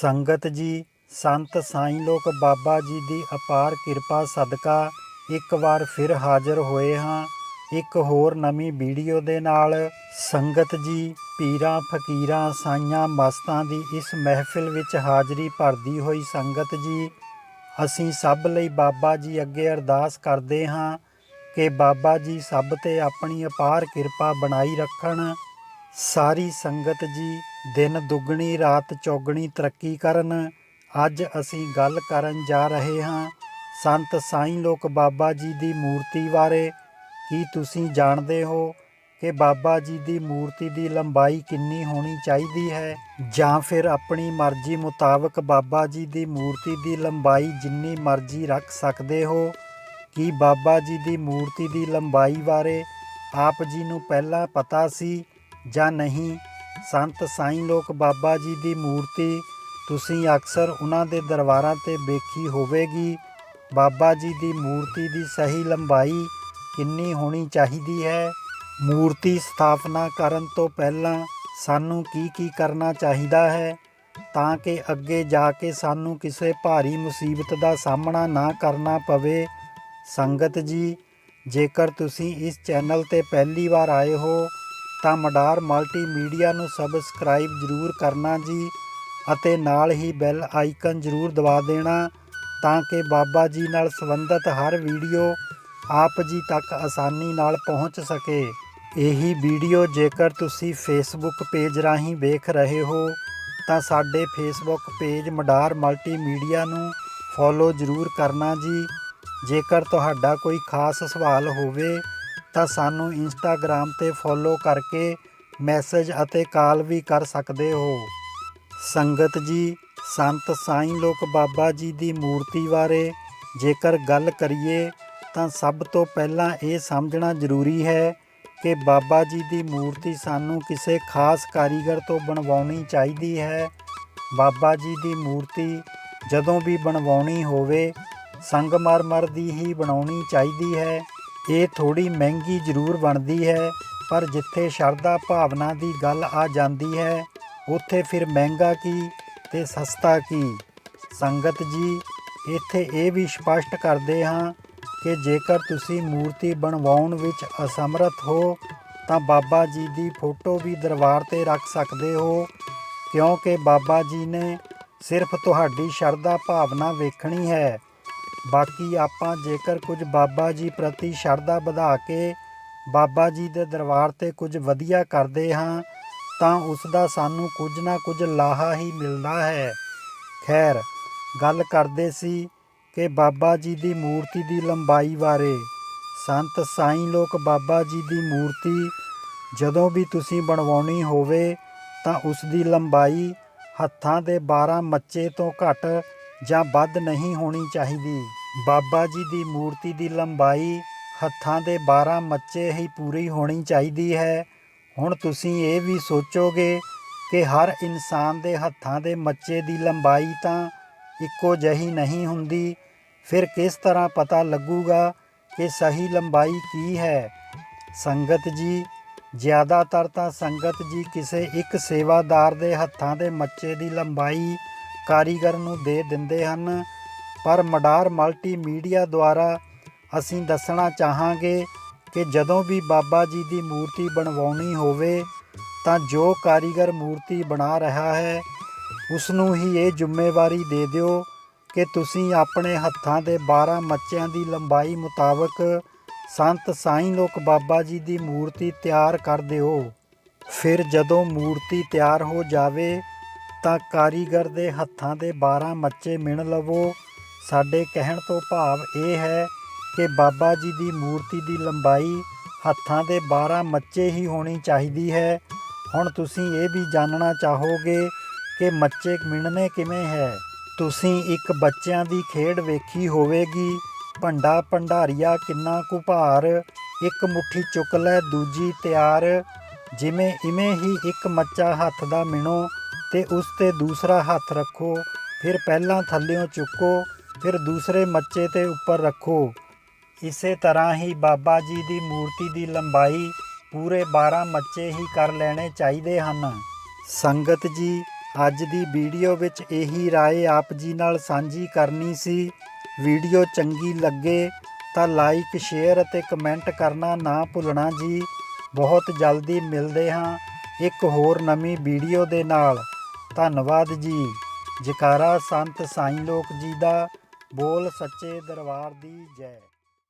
ਸੰਗਤ ਜੀ, ਸੰਤ ਸਾਈਂ ਲੋਕ ਬਾਬਾ ਜੀ ਦੀ ਅਪਾਰ ਕਿਰਪਾ ਸਦਕਾ ਇੱਕ ਵਾਰ ਫਿਰ ਹਾਜ਼ਰ ਹੋਏ ਹਾਂ। ਇੱਕ ਹੋਰ ਨਵੀਂ ਵੀਡੀਓ ਦੇ ਨਾਲ ਸੰਗਤ ਜੀ, ਪੀਰਾਂ, ਫਕੀਰਾਂ, ਸਾਈਆਂ, ਮਸਤਾਂ ਦੀ ਇਸ ਮਹਿਫਿਲ ਵਿੱਚ ਹਾਜ਼ਰੀ ਭਰਦੀ ਹੋਈ ਸੰਗਤ ਜੀ। ਅਸੀਂ ਸਭ ਲਈ ਬਾਬਾ ਜੀ ਅੱਗੇ ਅਰਦਾਸ ਕਰਦੇ ਹਾਂ ਕਿ ਬਾਬਾ ਜੀ ਸਭ ਤੇ ਆਪਣੀ ਅਪਾਰ ਕਿਰਪਾ ਬਣਾਈ ਰੱਖਣ। ਸਾਰੀ ਸੰਗਤ ਜੀ ਦਿਨ ਦੁੱਗਣੀ, ਰਾਤ ਚੌਗਣੀ ਤਰੱਕੀ ਕਰਨ। ਅੱਜ ਅਸੀਂ ਗੱਲ ਕਰਨ ਜਾ ਰਹੇ ਹਾਂ ਸੰਤ ਸਾਈਂ ਲੋਕ ਬਾਬਾ ਜੀ ਦੀ ਮੂਰਤੀ ਬਾਰੇ। ਕੀ ਤੁਸੀਂ ਜਾਣਦੇ ਹੋ ਕਿ ਬਾਬਾ ਜੀ ਦੀ ਮੂਰਤੀ ਦੀ ਲੰਬਾਈ ਕਿੰਨੀ ਹੋਣੀ ਚਾਹੀਦੀ ਹੈ? ਜਾਂ ਫਿਰ ਆਪਣੀ ਮਰਜ਼ੀ ਮੁਤਾਬਕ ਬਾਬਾ ਜੀ ਦੀ ਮੂਰਤੀ ਦੀ ਲੰਬਾਈ ਜਿੰਨੀ ਮਰਜ਼ੀ ਰੱਖ ਸਕਦੇ ਹੋ? ਕੀ ਬਾਬਾ ਜੀ ਦੀ ਮੂਰਤੀ ਦੀ ਲੰਬਾਈ ਬਾਰੇ ਆਪ ਜੀ ਨੂੰ ਪਹਿਲਾਂ ਪਤਾ ਸੀ ਜਾਂ ਨਹੀਂ? ਸੰਤ ਸਾਈਂ ਲੋਕ ਬਾਬਾ ਜੀ ਦੀ ਮੂਰਤੀ ਤੁਸੀਂ ਅਕਸਰ ਉਹਨਾਂ ਦੇ ਦਰਬਾਰਾਂ ਤੇ ਵੇਖੀ ਹੋਵੇਗੀ। ਬਾਬਾ ਜੀ ਦੀ ਮੂਰਤੀ ਦੀ ਸਹੀ ਲੰਬਾਈ ਕਿੰਨੀ ਹੋਣੀ ਚਾਹੀਦੀ ਹੈ? ਮੂਰਤੀ ਸਥਾਪਨਾ ਕਰਨ ਤੋਂ ਪਹਿਲਾਂ ਸਾਨੂੰ ਕੀ ਕੀ ਕਰਨਾ ਚਾਹੀਦਾ ਹੈ? ਤਾਂ ਕਿ ਅੱਗੇ ਜਾ ਕੇ ਸਾਨੂੰ ਕਿਸੇ ਭਾਰੀ ਮੁਸੀਬਤ ਦਾ ਸਾਹਮਣਾ ਨਾ ਕਰਨਾ ਪਵੇ। ਸੰਗਤ ਜੀ, ਜੇਕਰ ਤੁਸੀਂ ਇਸ ਚੈਨਲ ਤੇ ਪਹਿਲੀ ਵਾਰ ਆਏ ਹੋ ਤਾਂ ਮਡਾਰ ਮਲਟੀਮੀਡੀਆ ਨੂੰ ਸਬਸਕ੍ਰਾਈਬ ਜ਼ਰੂਰ ਕਰਨਾ ਜੀ ਅਤੇ ਨਾਲ ਹੀ ਬੈਲ ਆਈਕਨ ਜ਼ਰੂਰ ਦਬਾ ਦੇਣਾ ਤਾਂ ਕਿ ਬਾਬਾ ਜੀ ਨਾਲ ਸੰਬੰਧਿਤ ਹਰ ਵੀਡੀਓ ਆਪ ਜੀ ਤੱਕ ਆਸਾਨੀ ਨਾਲ ਪਹੁੰਚ ਸਕੇ। ਇਹੀ ਵੀਡੀਓ ਜੇਕਰ ਤੁਸੀਂ ਫੇਸਬੁੱਕ ਪੇਜ ਰਾਹੀਂ ਵੇਖ ਰਹੇ ਹੋ, ਤਾਂ ਸਾਡੇ ਫੇਸਬੁੱਕ ਪੇਜ ਮਡਾਰ ਮਲਟੀਮੀਡੀਆ ਨੂੰ ਫੋਲੋ ਜ਼ਰੂਰ ਕਰਨਾ ਜੀ। ਜੇਕਰ ਤੁਹਾਡਾ ਕੋਈ ਖਾਸ ਸਵਾਲ ਹੋਵੇ ਤਾਂ ਸਾਨੂੰ ਇੰਸਟਾਗ੍ਰam ਤੇ ਫੋਲੋ ਕਰਕੇ ਮੈਸੇਜ ਅਤੇ ਕਾਲ ਵੀ ਕਰ ਸਕਦੇ ਹੋ। ਸੰਗਤ ਜੀ, ਸੰਤ ਸਾਈਂ ਲੋਕ ਬਾਬਾ ਜੀ ਦੀ ਮੂਰਤੀ ਬਾਰੇ ਜੇਕਰ ਗੱਲ ਕਰੀਏ ਤਾਂ ਸਭ ਤੋਂ ਪਹਿਲਾਂ ਇਹ ਸਮਝਣਾ ਜ਼ਰੂਰੀ ਹੈ ਕਿ ਬਾਬਾ ਜੀ ਦੀ ਮੂਰਤੀ ਸਾਨੂੰ ਕਿਸੇ ਖਾਸ ਕਾਰੀਗਰ ਤੋਂ ਬਣਵਾਉਣੀ ਚਾਹੀਦੀ ਹੈ। ਬਾਬਾ ਜੀ ਦੀ ਮੂਰਤੀ ਜਦੋਂ ਵੀ ਬਣਵਾਉਣੀ ਹੋਵੇ, ਸੰਗਮਰਮਰ ਦੀ ਹੀ ਬਣਾਉਣੀ ਚਾਹੀਦੀ ਹੈ। ਇਹ ਥੋੜੀ ਮਹਿੰਗੀ ਜ਼ਰੂਰ ਬਣਦੀ ਹੈ, ਪਰ ਜਿੱਥੇ ਸ਼ਰਧਾ ਭਾਵਨਾ ਦੀ ਗੱਲ ਆ ਜਾਂਦੀ ਹੈ, ਉੱਥੇ ਫਿਰ ਮਹਿੰਗਾ ਕੀ ਤੇ ਸਸਤਾ ਕੀ? ਸੰਗਤ ਜੀ, ਇੱਥੇ ਇਹ ਵੀ ਸਪਸ਼ਟ ਕਰਦੇ ਹਾਂ ਕਿ ਜੇਕਰ ਤੁਸੀਂ ਮੂਰਤੀ ਬਣਵਾਉਣ ਵਿੱਚ ਅਸਮਰਥ ਹੋ, ਤਾਂ ਬਾਬਾ ਜੀ ਦੀ ਫੋਟੋ ਵੀ ਦਰਬਾਰ ਤੇ ਰੱਖ ਸਕਦੇ ਹੋ, ਕਿਉਂਕਿ ਬਾਬਾ ਜੀ ਨੇ ਸਿਰਫ ਤੁਹਾਡੀ ਸ਼ਰਧਾ ਭਾਵਨਾ ਵੇਖਣੀ ਹੈ। ਬਾਕੀ ਆਪਾਂ ਜੇਕਰ ਕੁਝ ਬਾਬਾ ਜੀ ਪ੍ਰਤੀ ਸ਼ਰਧਾ ਵਧਾ ਕੇ ਬਾਬਾ ਜੀ ਦੇ ਦਰਬਾਰ ਤੇ ਕੁਝ ਵਧੀਆ ਕਰਦੇ ਹਾਂ, ਤਾਂ ਉਸ ਦਾ ਸਾਨੂੰ ਕੁਝ ਨਾ ਕੁਝ ਲਾਹਾ ਹੀ ਮਿਲਦਾ ਹੈ। ਖੈਰ, ਗੱਲ ਕਰਦੇ ਸੀ ਕਿ ਬਾਬਾ ਜੀ ਦੀ ਮੂਰਤੀ ਦੀ ਲੰਬਾਈ ਬਾਰੇ। ਸੰਤ ਸਾਈਂ ਲੋਕ ਬਾਬਾ ਜੀ ਦੀ ਮੂਰਤੀ ਜਦੋਂ ਵੀ ਤੁਸੀਂ ਬਣਵਾਉਣੀ ਹੋਵੇ, ਤਾਂ ਉਸ ਦੀ ਲੰਬਾਈ ਹੱਥਾਂ ਦੇ 12 ਮੱਚੇ ਤੋਂ ਘੱਟ ਜਾਂ ਵੱਧ ਨਹੀਂ ਹੋਣੀ ਚਾਹੀਦੀ। ਬਾਬਾ ਜੀ ਦੀ ਮੂਰਤੀ ਦੀ ਲੰਬਾਈ ਹੱਥਾਂ ਦੇ 12 ਮੱਚੇ ਹੀ ਪੂਰੀ ਹੋਣੀ ਚਾਹੀਦੀ ਹੈ। ਹੁਣ ਤੁਸੀਂ ਇਹ ਵੀ ਸੋਚੋਗੇ ਕਿ ਹਰ ਇਨਸਾਨ ਦੇ ਹੱਥਾਂ ਦੇ ਮੱਚੇ ਦੀ ਲੰਬਾਈ ਤਾਂ ਇੱਕੋ ਜਿਹੀ ਨਹੀਂ ਹੁੰਦੀ। ਫਿਰ ਕਿਸ ਤਰ੍ਹਾਂ ਪਤਾ ਲੱਗੂਗਾ ਕਿ ਸਹੀ ਲੰਬਾਈ ਕੀ ਹੈ? ਸੰਗਤ ਜੀ, ਜ਼ਿਆਦਾਤਰ ਤਾਂ ਸੰਗਤ ਜੀ ਕਿਸੇ ਇੱਕ ਸੇਵਾਦਾਰ ਦੇ ਹੱਥਾਂ ਦੇ ਮੱਚੇ ਦੀ ਲੰਬਾਈ ਕਾਰੀਗਰ ਨੂੰ ਦੇ ਦਿੰਦੇ ਹਨ। ਪਰ ਮਡਾਰ ਮਲਟੀਮੀਡੀਆ ਦੁਆਰਾ ਅਸੀਂ ਦੱਸਣਾ ਚਾਹਾਂਗੇ ਕਿ ਜਦੋਂ ਵੀ ਬਾਬਾ ਜੀ ਦੀ ਮੂਰਤੀ ਬਣਵਾਉਣੀ ਹੋਵੇ, ਤਾਂ ਜੋ ਕਾਰੀਗਰ ਮੂਰਤੀ ਬਣਾ ਰਿਹਾ ਹੈ ਉਸ ਨੂੰ ਹੀ ਇਹ ਜ਼ਿੰਮੇਵਾਰੀ ਦੇ ਦਿਓ ਕਿ ਤੁਸੀਂ ਆਪਣੇ ਹੱਥਾਂ ਦੇ 12 ਮੱਚਿਆਂ ਦੀ ਲੰਬਾਈ ਮੁਤਾਬਕ ਸੰਤ ਸਾਈਂ ਲੋਕ ਬਾਬਾ ਜੀ ਦੀ ਮੂਰਤੀ ਤਿਆਰ ਕਰ ਦਿਓ। ਫਿਰ ਜਦੋਂ ਮੂਰਤੀ ਤਿਆਰ ਹੋ ਜਾਵੇ ਤਾਂ ਕਾਰੀਗਰ ਦੇ ਹੱਥਾਂ ਦੇ 12 ਮੱਚੇ ਮਿਣ ਲਵੋ। ਸਾਡੇ ਕਹਿਣ ਤੋਂ ਭਾਵ ਇਹ ਹੈ ਕਿ ਬਾਬਾ ਜੀ ਦੀ ਮੂਰਤੀ ਦੀ ਲੰਬਾਈ ਹੱਥਾਂ ਦੇ 12 ਮੱਚੇ ਹੀ ਹੋਣੀ ਚਾਹੀਦੀ ਹੈ। ਹੁਣ ਤੁਸੀਂ ਇਹ ਵੀ ਜਾਣਨਾ ਚਾਹੋਗੇ ਕਿ ਮੱਚੇ ਮਿਣਨੇ ਕਿਵੇਂ ਹੈ। ਤੁਸੀਂ ਇੱਕ ਬੱਚਿਆਂ ਦੀ ਖੇਡ ਵੇਖੀ ਹੋਵੇਗੀ। ਭੰਡਾ ਭੰਡਾਰੀਆ ਕਿੰਨਾ ਕੁ ਭਾਰ। ਇੱਕ ਮੁੱਠੀ ਚੁੱਕ ਲੈ, ਦੂਜੀ ਤਿਆਰ। ਜਿਵੇਂ ਇਵੇਂ ਹੀ ਇੱਕ ਮੱਚਾ ਹੱਥ ਦਾ ਮਿਣੋ। ਤੇ ਉਸ ਤੇ ਦੂਸਰਾ ਹੱਥ ਰੱਖੋ, ਫਿਰ ਪਹਿਲਾਂ ਥੱਲਿਓਂ ਚੁੱਕੋ, ਫਿਰ ਦੂਸਰੇ ਮੱਚੇ ਤੇ ਉੱਪਰ ਰੱਖੋ। ਇਸੇ ਤਰ੍ਹਾਂ ਹੀ ਬਾਬਾ ਜੀ ਦੀ ਮੂਰਤੀ ਦੀ ਲੰਬਾਈ ਪੂਰੇ 12 ਮੱਚੇ ਹੀ ਕਰ ਲੈਣੇ ਚਾਹੀਦੇ ਹਨ। ਸੰਗਤ ਜੀ, ਅੱਜ ਦੀ ਵੀਡੀਓ ਵਿੱਚ ਇਹੀ ਰਾਏ ਆਪ ਜੀ ਨਾਲ ਸਾਂਝੀ ਕਰਨੀ ਸੀ। ਵੀਡੀਓ ਚੰਗੀ ਲੱਗੇ ਤਾਂ ਲਾਈਕ, ਸ਼ੇਅਰ ਅਤੇ ਕਮੈਂਟ ਕਰਨਾ ਨਾ ਭੁੱਲਣਾ ਜੀ। ਬਹੁਤ ਜਲਦੀ ਮਿਲਦੇ ਹਾਂ ਇੱਕ ਹੋਰ ਨਵੀਂ ਵੀਡੀਓ ਦੇ ਨਾਲ। ਧੰਨਵਾਦ ਜੀ। ਜਕਾਰਾ ਸੰਤ ਸਾਈਂ ਲੋਕ ਜੀ ਦਾ ਬੋਲ ਸੱਚੇ ਦਰਬਾਰ ਦੀ ਜੈ।